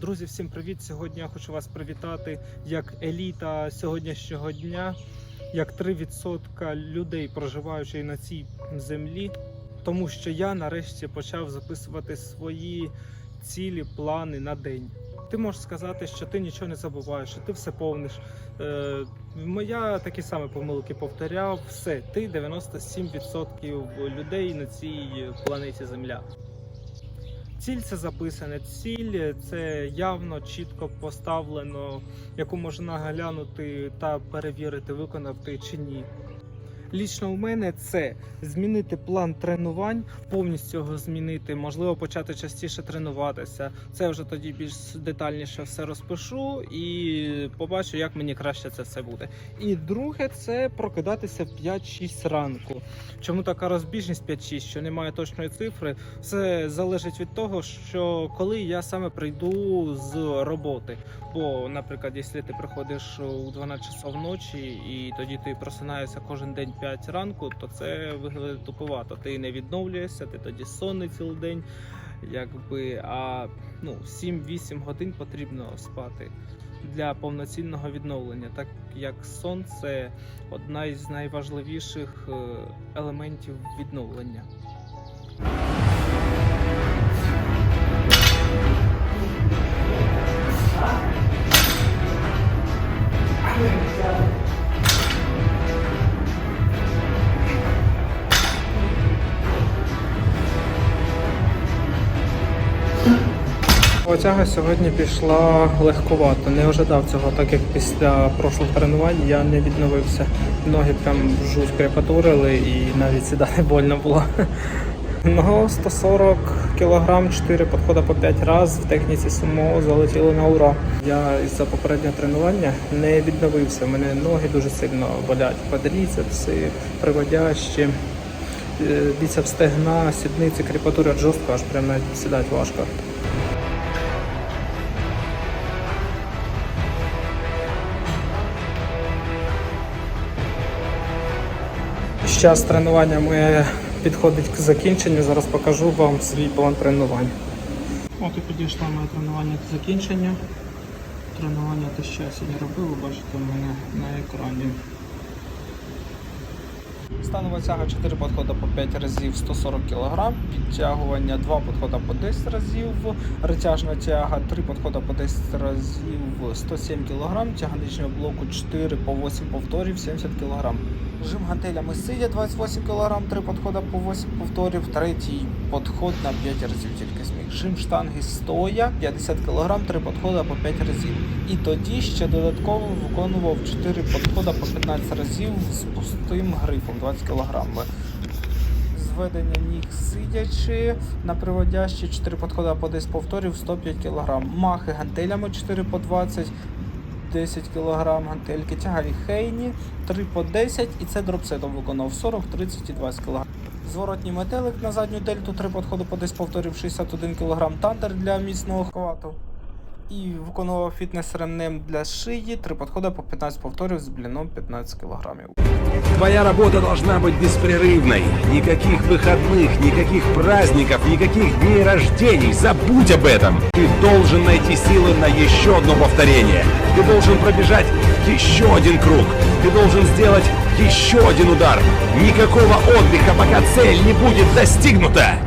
Друзі, всім привіт! Сьогодні я хочу вас привітати як еліта сьогоднішнього дня, як 3% людей, проживаючи на цій землі. Тому що я нарешті почав записувати свої цілі, плани на день. Ти можеш сказати, що ти нічого не забуваєш, що ти все повниш. Е, я такі самі помилки повторяв. Все, ти 97% людей на цій планеті Земля. Ціль це записане. Ціль це явно чітко поставлено, яку можна глянути та перевірити, виконав ти чи ні. Лічно у мене це змінити план тренувань, повністю його змінити, можливо, почати частіше тренуватися. Це вже тоді більш детальніше все розпишу і побачу, як мені краще це все буде. І друге, це прокидатися в 5-6 ранку. Чому така розбіжність 5-6, що немає точної цифри? Все залежить від того, що коли я саме прийду з роботи. Бо, наприклад, якщо ти приходиш у 12 часов ночі і тоді ти просинаєшся кожен день 5 ранку, то це виглядає туповато. Ти не відновлюєшся, ти тоді сонний цілий день. Якби, а ну, 7-8 годин потрібно спати для повноцінного відновлення, так як сон це одна із найважливіших е, елементів відновлення. Отяга сьогодні пішла легковато. Не ожидав цього, так як після прошлих тренувань я не відновився. Ноги прям жуть крепатурили і навіть сідати больно було. Ну, 140 кг, 4 підходи по 5 разів в техніці сумо залетіли на ура. Я із-за попереднього тренування не відновився. У мене ноги дуже сильно болять. Квадріцепси, приводящі, е, біцепс стегна, сідниці, крепатура жорстко, аж прямо сідати важко. Час тренування моє підходить к закінченню. Зараз покажу вам свій план тренувань. От і підійшло моє тренування к закінченню. Тренування те, що я сьогодні робив, ви бачите в мене на екрані. Станова тяга 4 підходи по 5 разів 140 кг, підтягування 2 підходи по 10 разів, ритяжна тяга 3 підходи по 10 разів 107 кг, тяга нижнього блоку 4 по 8 повторів 70 кг. Жим гантелями сидя 28 кг, 3 підходи по 8 повторів, третій підход на 5 разів тільки зміг. Жим штанги стоя 50 кг, 3 підходи по 5 разів. І тоді ще додатково виконував 4 підходи по 15 разів з пустим грифом 20 кг. Зведення ніг сидячи на приводящі 4 підходи по 10 повторів 105 кг. Махи гантелями 4 по 20 10 кг гантельки, тягарі хейні 3 по 10 і це дропсетом виконав 40, 30 і 20 кг. Зворотній метелик на задню дельту, три підходи по 10 повторів 61 кг тандер для міцного хвату. І виконував фітнес ремнем для шиї, 3 підходи по 15 повторів з бліном 15 кг. Твоя работа должна быть беспрерывной. Никаких выходных, никаких праздников, никаких дней рождений. Забудь об этом. Ты должен найти силы на еще одно повторение. Ты должен пробежать еще один круг. Ты должен сделать еще один удар. Никакого отдыха, пока цель не будет достигнута.